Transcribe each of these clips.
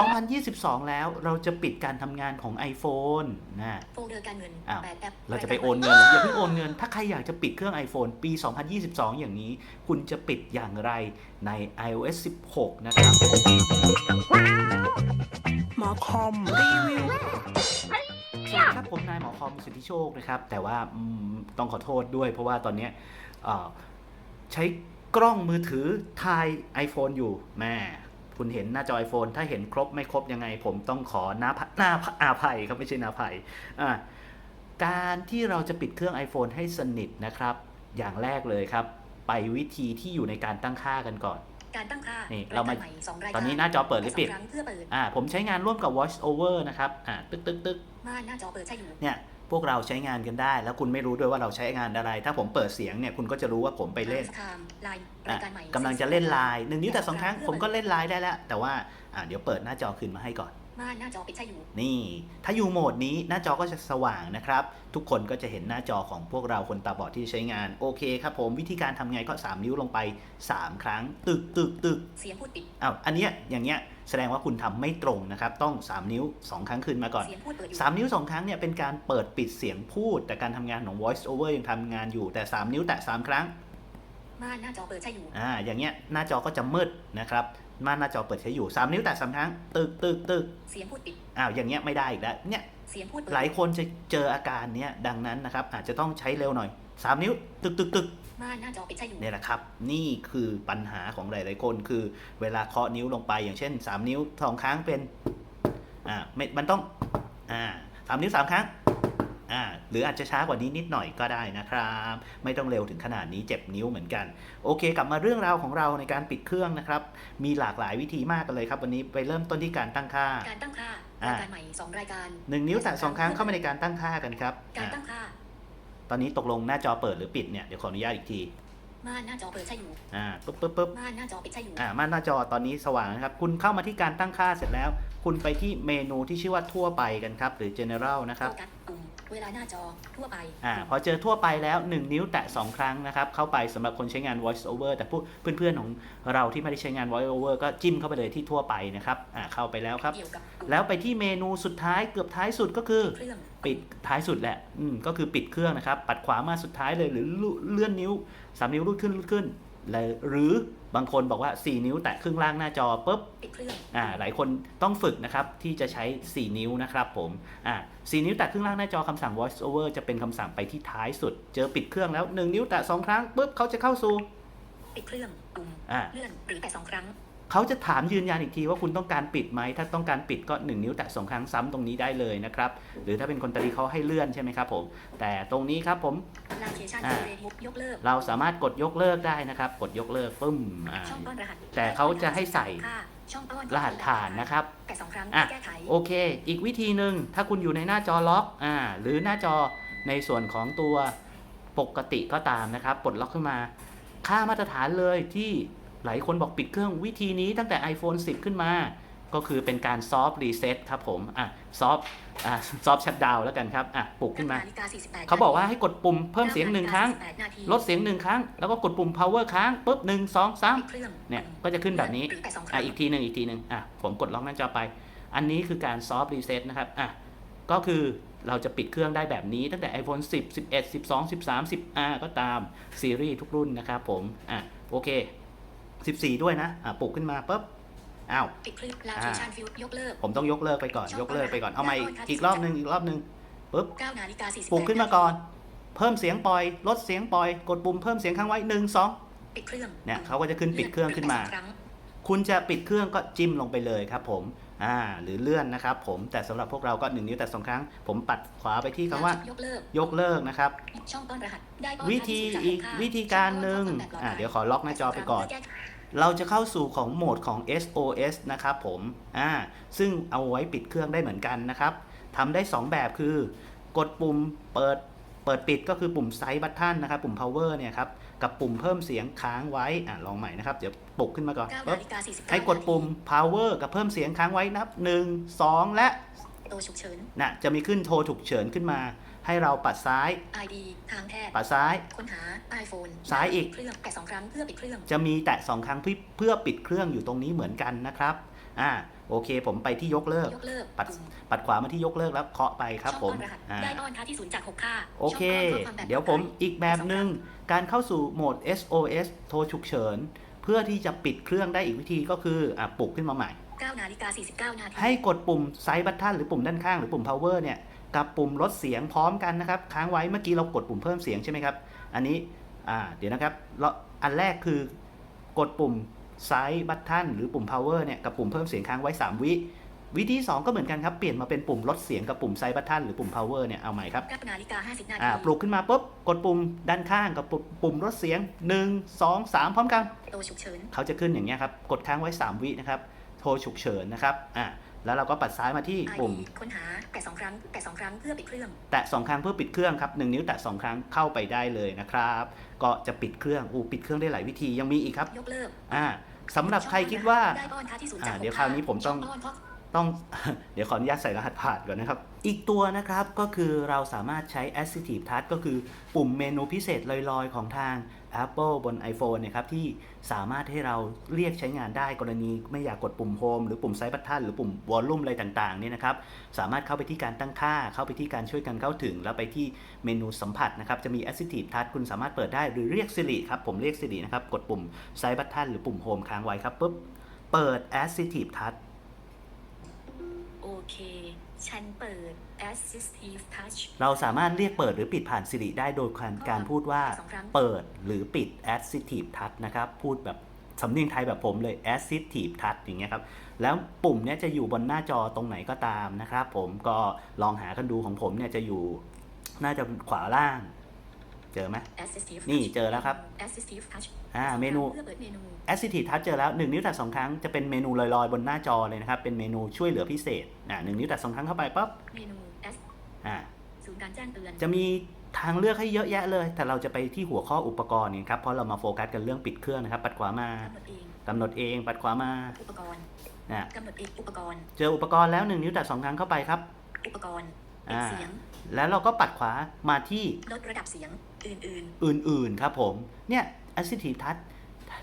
2022 แล้วเราจะปิดการทำงานของ iPhone นะโฟลเดอร์การเงินอ้าวแปดแอปเราจะไปโอนเงินเหรออย่าเพิ่งโอนเงิน ถ้าใครอยากจะปิดเครื่อง iPhone ปี 2022 อย่างนี้ คุณจะปิดอย่างไรใน iOS 16 นะครับ หมอคอมรีวิว สวัสดีครับผมนายหมอคอมสิทธิโชคนะครับ แต่ว่าอืมต้องขอโทษด้วย เพราะว่าตอนเนี้ยเอ่อใช้กล้องมือถือถ่าย iPhone อยู่แม่ คุณเห็นหน้าจอ iPhone ถ้าเห็นครบไม่ครบยังไง ผมต้องขอหน้าหน้าอาภัยครับไม่ใช่หน้าภัยอะการที่เราจะปิดเครื่อง iPhone ให้สนิทนะครับ อย่างแรกเลยครับ ไปวิธีที่อยู่ในการตั้งค่ากันก่อน การตั้งค่านี่เรามาตอนนี้หน้าจอเปิดหรือปิดสงครั้งเพื่อเปิดอ่าผมใช้งานร่วมกับ Voice Over นะครับอ่าตึกตึกตึกม่านหน้าจอเปิดใช่อยู่เนี่ย พวกเราใช้งานกันได้ แล้วคุณไม่รู้ด้วยว่าเราใช้งานอะไร ถ้าผมเปิดเสียงเนี่ยคุณก็จะรู้ว่าผมไปเล่นสคามไลน์อะรายการใหม่กำลังจะเล่นไลน์หนึ่งนิ้วแต่สองครั้งผมก็เล่นไลน์ได้แล้ว แต่ว่าอ่าเดี๋ยวเปิดหน้าจอคืนมาให้ก่อนม่านหน้าจอปิดใช่อยู่ นี่ ถ้าอยู่โหมดนี้หน้าจอก็จะสว่างนะครับ ทุกคนก็จะเห็นหน้าจอของพวกเราคนตาบอดที่ใช้งาน โอเคครับผมวิธีการทำไงก็ 3 นิ้วลงไป 3 ครั้ง ตึกตึกตึกเสียงพูดปิดอ้าวอันเนี้ยอย่างเงี้ย แสดงว่าคุณทำไม่ตรงนะครับ ต้อง 3 นิ้ว 2 ครั้งคืนมาก่อนเสียงพูดเปิดอยู่3นิ้ว 2 ครั้งเนี่ยเป็นการเปิดปิดเสียงพูด แต่การทำงานของ voice over ยังทำงานอยู่แต่ 3 นิ้วแตะ3ครั้งม่านหน้าจอเปิดใช่อยู่อ่าอย่างเงี้ยหน้าจอก็จะมืดนะครับม่านหน้าจอเปิดใช้อยู่ 3 นิ้วแตะ3ครั้งตึกตึกตึกเสียงพูดปิดอ้าวอย่างเงี้ยไม่ได้อีกแล้วเนี่ยเสียงพูดเปิดหลายคนจะเจออาการเนี้ยดังนั้นนะครับอาจจะต้องใช้เร็วหน่อย 3 นิ้วตึกตึกตึก ม่านหน้าจอปิดใช่อยู่เนี่ยแหละครับ นี่คือปัญหาของหลาย ๆ คน คือเวลาเคาะนิ้วลงไปอย่างเช่น 3 นิ้วสองครั้งเป็นอ่าไม่มันต้องอ่าสามนิ้วสามครั้งอ่าหรืออาจจะช้ากว่านี้นิดหน่อยก็ได้นะครับ ไม่ต้องเร็วถึงขนาดนี้เจ็บนิ้วเหมือนกัน โอเค กลับมาเรื่องราวของเราในการปิดเครื่องนะครับ มีหลากหลายวิธีมากกันเลยครับ วันนี้ไปเริ่มต้นที่การตั้งค่า การตั้งค่าอะรายการใหม่สองรายการหนึ่งนิ้วแตะสองครั้งเข้ามาในการตั้งค่ากันครับ การอ่าตั้งค่า ตอนนี้ตกลงหน้าจอเปิดหรือปิดเนี่ยเดี๋ยวขออนุญาตอีกทีม่านหน้าจอเปิดใช่อยู่อ่าปุ๊บปุ๊บปุ๊บม่านหน้าจอปิดใช่อยู่อ่าม่านหน้าจอตอนนี้สว่างนะครับ คุณเข้ามาที่การตั้งค่าเสร็จแล้ว คุณไปที่เมนูที่ชื่อว่าทั่วไปกันครับ หรือ general นะครับ โฟกัสปุ่ม เวลาหน้าจอทั่วไปอ่าพอเจอทั่วไปแล้ว 1 นิ้วแตะ 2 ครั้งนะครับ เข้าไปสำหรับคนใช้งาน voice over แต่ผู้เพื่อนๆของเราที่ไม่ได้ใช้งาน voice over ก็จิ้มเข้าไปเลยที่ทั่วไปนะครับอ่าเข้าไปแล้วครับเกี่ยวกับปุ่มแล้วไปที่เมนูสุดท้ายเกือบท้ายสุดก็คือเครื่องปิดท้ายสุดแหละอืมก็คือปิดเครื่องนะครับ ปัดขวามาสุดท้ายเลยหรือเลื่อนนิ้ว 3 นิ้วรูดขึ้นรูดขึ้นแล้ว หรือบางคนบอกว่า 4 นิ้วแตะครึ่งล่างหน้าจอปุ๊บปิดเครื่องอ่าหลายคนต้องฝึกนะครับที่จะใช้ 4 นิ้วนะครับผมอ่า4นิ้วแตะครึ่งล่างหน้าจอคำสั่ง voice over จะเป็นคำสั่งไปที่ท้ายสุด เจอปิดเครื่องแล้ว 1 นิ้วแตะ2ครั้งปุ๊บเขาจะเข้าสู่ปิดเครื่องปุ่มอ่าเลื่อนหรือแต่สองครั้ง เขาจะถามยืนยันอีกทีว่าคุณต้องการปิดไหม ถ้าต้องการปิดก็ 1 นิ้วแตะสองครั้งซ้ำตรงนี้ได้เลยนะครับ หรือถ้าเป็นคนตาลีเขาให้เลื่อนใช่ไหมครับผม แต่ตรงนี้ครับผมลาเคชันอ่าเรมุกยกเลิกเราสามารถกดยกเลิกได้นะครับ กดยกเลิกปึ้มอ่าช่องป้อนรหัสแต่เขาจะให้ใส่ค่าช่องป้อนรหัสผ่านนะครับแต่สองครั้งอะแก้ไขโอเค อีกวิธีหนึ่งถ้าคุณอยู่ในหน้าจอล็อกอ่าหรือหน้าจอในส่วนของตัวปกติก็ตามนะครับปลดล็อกขึ้นมา ค่ามาตรฐานเลยที่ หลายคนบอกปิดเครื่องวิธีนี้ตั้งแต่ iPhone 10 ขึ้นมา ก็คือเป็นการซอฟต์รีเซ็ตครับผม อะ ซอฟอะซอฟชัดดาวแล้วกันครับ อะปลุกขึ้นมานาฬิกา48เขาบอกว่าให้กดปุ่มเพิ่มเสียงหนึ่งครั้ง48นาทีลดเสียงหนึ่งครั้ง แล้วก็กดปุ่ม power ค้างปุ๊บหนึ่งสองสามปิดเครื่องเนี่ยก็จะขึ้นแบบนี้หรือแต่สองคอะรั้งอีกทีหนึ่งอีกทีหนึ่งอะ ผมกดล็อกหน้าจอไป อันนี้คือการซอฟต์รีเซ็ตนะครับ อะ ก็คือเราจะปิดเครื่องได้แบบนี้ตั้งแต่ iPhone 10 11 12 13 10R ก็ตามซีรีส์ทุกรุ่นนะครับผม อะ โอเค 14 ด้วยนะ อะปลุกขึ้นมาปุ๊บ อ้าว ปิดเครื่องลาเคชันฟิวยกเลิกผมต้องยกเลิกไปก่อน ยกเลิกไปก่อน เอาใหม่อีกอีกรอบหนึ่งอีกรอบหนึ่งปุ๊บ9นาฬิกา48ปลุกขึ้นมาก่อน เพิ่มเสียงปล่อย ลดเสียงปล่อย กดปุ่มเพิ่มเสียงค้างไว้หนึ่งสองปิดเครื่อง เนี่ยเขาก็จะขึ้นปิดเครื่องขึ้นมาหรือแต่สองครั้งคุณจะปิดเครื่องก็จิ้มลงไปเลยครับผม อ่า หรือเลื่อนนะครับผม แต่สำหรับพวกเราก็หนึ่งนิ้วแต่สองครั้ง ผมปัดขวาไปที่คำว่า ยกเลิก ยกเลิกนะครับ ช่องป้อนรหัส ได้ป้อนวิธีรหัสอีกจากวิธีการหนึ่งช่องป้อนอ่าแบบปลดภัเดี๋ยวขอล็อกหน้าจอไปก่อนแก้ เราจะเข้าสู่ของโหมดของ SOS นะครับผมอ่าซึ่งเอาไว้ปิดเครื่องได้เหมือนกันนะครับทำได้ 2 แบบคือกดปุ่มเปิดเปิดปิดก็คือปุ่มไซส์บัตทันนะครับ ปุ่ม power เนี่ยครับ กับปุ่มเพิ่มเสียงค้างไว้อ่าลองใหม่นะครับ เดี๋ยวปลุกขึ้นมาก่อนเก้าปึ๊นาบฬิกาสี่สิบเก้าให้กดปุ่ม power กับเพิ่มเสียงค้างไว้นับ 1 2 และตัวฉุกเฉินนะจะมีขึ้นโทรฉุกเฉินขึ้นมา ให้เราปัดซ้าย ID ทางแพทย์ปัดซ้าย ค้นหา iPhone ซ้ายอีก เครื่องแต่สองครั้งเพื่อปิดเครื่อง จะมีแตะ2ครั้งเพื่อเพื่อปิดเครื่องอยู่ตรงนี้เหมือนกันนะครับอ่าโอเค ผมไปที่ยกเลิก ยกเลิกปัดปุ่มปัดขวามาที่ยกเลิกแล้วเคาะไปครับผมช่องต้อนรหัสอ่า ได้อ้อนค่าที่ศูนย์จากหกค่าโอเค ช่งต้อนข้อความแบบเดี๋ยวผมต่อไปอีกแบบหนึ่งการเข้าสู่โหมด SOS โทรฉุกเฉิน เพื่อที่จะปิดเครื่องได้อีกวิธีก็คืออะปลุกขึ้นมาใหม่9นาฬิกา49นาทีให้กดปุ่มไซด์บัตทันหรือปุ่มด้านข้างหรือปุ่ม power เนี่ย กับปุ่มลดเสียงพร้อมกันนะครับ ค้างไว้เมื่อกี้เรากดปุ่มเพิ่มเสียงใช่ไหมครับ อันนี้อ่าเดี๋ยวนะครับเราอันแรกคือกดปุ่มไซด์บัตทันหรือปุ่ม power เนี่ยกับปุ่มเพิ่มเสียงค้างไว้ 3 วิวิธี 2 ก็เหมือนกันครับ เปลี่ยนมาเป็นปุ่มลดเสียงกับปุ่มไซด์บัตทันหรือปุ่ม power เนี่ย เอาใหม่ครับ9นาฬิกา50นาทีอ่าปลุกขึ้นมาปุ๊บ กดปุ่มด้านข้างกับปุ่มปุ่มลดเสียง 1 2 3 พร้อมกันโตฉุกเฉินเขาจะขึ้นอย่างเงี้ยครับ กดค้างไว้ 3 วินะครับ โทรฉุกเฉินนะครับ อ่า แล้วเราก็ปัดซ้ายมาที่ ID ปุ่มค้นหาแตะสองครั้งแตะสองครั้งเพื่อปิดเครื่อง แตะ2ครั้งเพื่อปิดเครื่องครับ1นิ้วแตะ2ครั้งเข้าไปได้เลยนะครับ ก็จะปิดเครื่องอู้ปิดเครื่องได้หลายวิธียังมีอีกครับยกเลิกอ่าสำหรับใครคิดว่าได้อ้อนค่าที่ศูนย์จากอ่าหกเดี๋ยวคราวนี้ผมต้องช่อ้อนข้อ ต้องเดี๋ยวขออนุญาตใส่รหัสผ่านก่อนนะครับ อีกตัวนะครับก็คือเราสามารถใช้ Assistive Touch ก็คือปุ่มเมนูพิเศษลอยๆ ของทาง Apple บน iPhone นะครับที่สามารถให้เราเรียกใช้งานได้กรณีไม่อยากกดปุ่ม Home หรือปุ่มไซบัตทันหรือปุ่ม Volume อะไรต่างๆเนี่ยนะครับ สามารถเข้าไปที่การตั้งค่า เข้าไปที่การช่วยกันเข้าถึง แล้วไปที่เมนูสัมผัสนะครับ จะมี Assistive Touch คุณสามารถเปิดได้หรือเรียก Siri ครับ ผมเรียก Siri นะครับ กดปุ่มไซบัตทันหรือปุ่ม Home ค้างไว้ครับปุ๊บเปิด Assistive Touch เค ฉันเปิด assistive touch เราสามารถเรียกเปิดหรือปิดผ่าน Siri ได้โดยการการพูดว่าสองครั้ง เปิดหรือปิด Assistive Touch นะครับ พูดแบบสำเนียงไทยแบบผมเลย Assistive Touch อย่างเงี้ยครับ แล้วปุ่มเนี้ยจะอยู่บนหน้าจอตรงไหนก็ตามนะครับผมก็ลองหากันดูของผมเนี่ยจะอยู่น่าจะขวาล่าง เจอไหม assistive นี่ touch เจอแล้วครับ assistive touch อ่าเมนูเพื่อเปิดเมนู Assistive Touch เจอแล้ว 1 นิ้วแตะ2ครั้งจะเป็นเมนูลอยๆ บนหน้าจอเลยนะครับ เป็นเมนูช่วยเหลือพิเศษอ่าหนึ่งนิ้วแตะ2ครั้งเข้าไปปั๊บเมนู S อ่าศูนย์การแจ้งเตือนจะมีทางเลือกให้เยอะแยะเลย แต่เราจะไปที่หัวข้ออุปกรณ์เนี่ยครับ เพราะเรามาโฟกัสกันเรื่องปิดเครื่องนะครับ ปัดขวามากำหนดเองกำหนดเองปัดขวามาอุปกรณ์นะกำหนดเองอุปกรณ์ เจออุปกรณ์แล้วหนึ่งนิ้วแตะสองครั้งเข้าไปครับ อุปกรณ์ ปิดอ่าเสียง แล้วเราก็ปัดขวามาที่ลดระดับเสียง อื่นอื่นๆ ครับผม เนี่ย Assistive Touch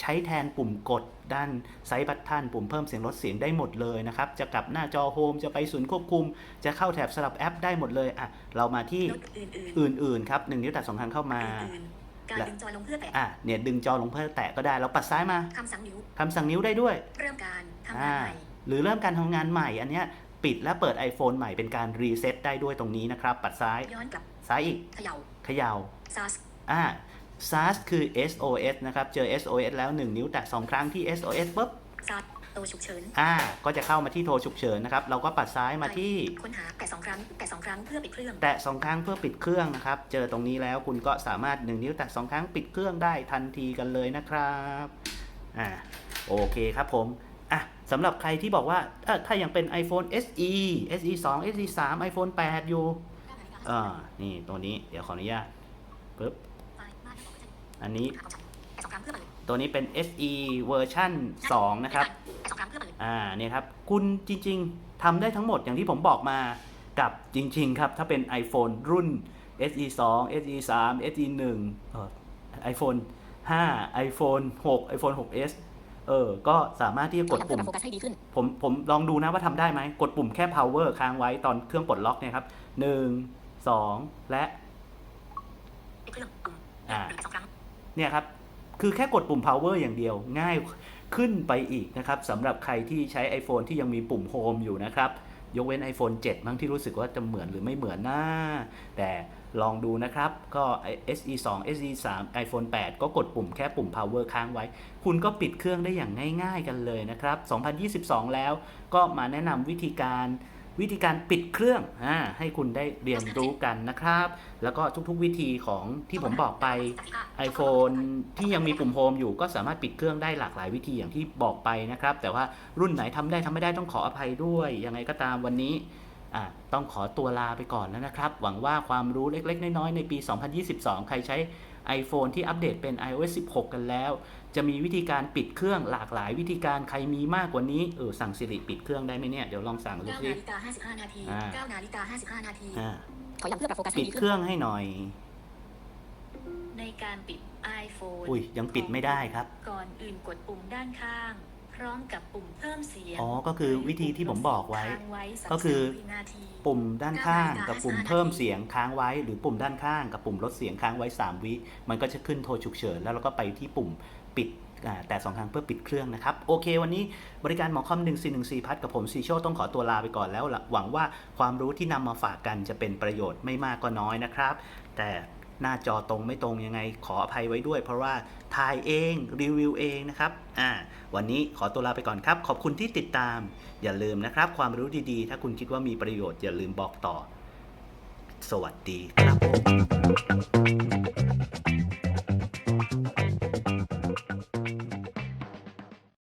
ใช้แทนปุ่มกดด้านไซส์บัตทันปุ่มเพิ่มเสียงลดเสียงได้หมดเลยนะครับ จะกลับหน้าจอโฮมจะไปศูนย์ควบคุม จะเข้าแถบสลับแอปได้หมดเลยอะเรามาที่ๆลดอื่นอื่นๆ ครับหนึ่งนิ้วแตะสองครั้งเข้าๆมาอื่นๆการและดึงจอยลงเพื่อแตะอะเนี่ยดึงจอลงเพื่อแตะก็ได้ เราปัดซ้ายมาคำสั่งนิ้วคำสั่งนิ้วได้ด้วย เริ่มการทำงาอ่านใหม่หรือเริ่มการทำงานใหม่อันเนี้ย ปิดและเปิด iPhone ใหม่เป็นการรีเซ็ตได้ด้วยตรงนี้นะครับ ปัดซ้าย ย้อนกลับ ซ้ายอีก เขย่าเขย่า SAS อ่า SAS คือ SOS นะครับ เจอ SOS แล้ว 1 นิ้วแตะ2ครั้งที่ SOS ปุ๊บ SAS โตฉุกเฉิน อ่า ก็จะเข้ามาที่โทรฉุกเฉินนะครับ เราก็ปัดซ้ายมาที่ ค้นหาแตะสองครั้งแตะสองครั้งเพื่อปิดเครื่อง แตะ2ครั้งเพื่อปิดเครื่องนะครับ เจอตรงนี้แล้วคุณก็สามารถ 1 นิ้วแตะ2ครั้งปิดเครื่องได้ทันทีกันเลยนะครับ อ่า โอเคครับผม อะสำหรับใครที่บอกว่าถ้ายังเป็น iPhone SE SE 2 SE 3 iPhone 8 อยู่อ่านี่ตัวนี้เดี๋ยวขออนุญาตปึ๊บอันนี้ตัวนี้เป็น SE เวอร์ชัน2 นะครับ อ่าเนี่ยครับ คุณจริง ๆทำได้ทั้งหมดอย่างที่ผมบอกมากับจริง ๆ ครับ ถ้าเป็น iPhone รุ่น SE 2 SE 3 SE 1เอ่อ iPhone 5 iPhone 6 iPhone 6s เออ ก็สามารถที่จะกดปุ่มโฟกัสให้ดีขึ้นผมผมลองดูนะว่าทำได้ไหม กดปุ่มแค่ power ค้างไว้ตอนเครื่องปลดล็อกเนี่ยครับหนึ่งสองและปิดเครื่องปุ่มอ่าแตะสองครั้งเนี่ยครับ คือแค่กดปุ่ม power อย่างเดียว ง่ายขึ้นไปอีกนะครับสำหรับใครที่ใช้ iPhone ที่ยังมีปุ่ม home อยู่นะครับ ยกเว้น iPhone 7 มั้งที่รู้สึกว่าจะเหมือนหรือไม่เหมือนนะแต่ลองดูนะครับ ก็ SE 2 SE 3 iPhone 8 ก็กดปุ่มแค่ปุ่ม power ค้างไว้ คุณก็ปิดเครื่องได้อย่างง่าย ๆ กันเลยนะครับ 2022 แล้วก็มาแนะนำวิธีการ วิธีการปิดเครื่องอให้คุณได้เรียนรู้กันนะครับ แล้วก็ทุกๆวิธีของที่ผมบอกไป iPhone ที่ยังมีปุ่มโฮมอยู่ก็สามารถปิดเครื่องได้หลากหลายวิธีอย่างที่บอกไปนะครับ แต่ว่ารุ่นไหนทำได้ทำไม่ได้ต้องขออภัยด้วย ยังไงก็ตามวันนี้ต้องขอตัวลาไปก่อนแล้วนะครับ หวังว่าความรู้เล็กๆ น้อยๆ ในปี 2022 ใครใช้ iPhone ที่อัปเดตเป็น iOS 16 กันแล้ว จะมีวิธีการปิดเครื่องหลากหลายวิธีการใครมีมากกว่านี้เออสั่งสิริปิดเครื่องได้ไหมเนี่ยเดี๋ยวลองสั่งดู9สินาฬิกา55นาทีอ่า9นาฬิกา55นาที อ่าขอย้ำเพื่อปรับโฟกัสให้ปิดดีเคขึ้นรื่องให้หน่อย ในการปิด iPhone อุ้ยยังปิดไม่ได้ครับ ก่อนอื่นกดปุ่มด้านข้าง พร้อมกับปุ่มเพิ่มเสียงอ๋อก็คือวิธีที่ผมบอกไว้ ค้างไว้สามก็คือวินาที ปุ่มด้านข้างกับปุ่มเพิ่มเสียงค้างไว้ หรือปุ่มด้านข้างกับปุ่มลดเสียงค้างไว้ 3 วิ มันก็จะขึ้นโทรฉุกเฉินแล้วเราก็ไปที่ปุ่ม ปิดแต่สองครั้งเพื่อปิดเครื่องนะครับ โอเค วันนี้บริการหมอคอม 1414 พัดกับผมซีโชต้องขอตัวลาไปก่อนแล้วหวังว่าความรู้ที่นำมาฝากกันจะเป็นประโยชน์ไม่มากก็น้อยนะครับ แต่หน้าจอตรงไม่ตรงยังไงขออภัยไว้ด้วย เพราะว่าถ่ายเองรีวิวเองนะครับอ่าวันนี้ขอตัวลาไปก่อนครับ ขอบคุณที่ติดตาม อย่าลืมนะครับ ความรู้ดีๆ ถ้าคุณคิดว่ามีประโยชน์อย่าลืมบอกต่อ สวัสดีครับ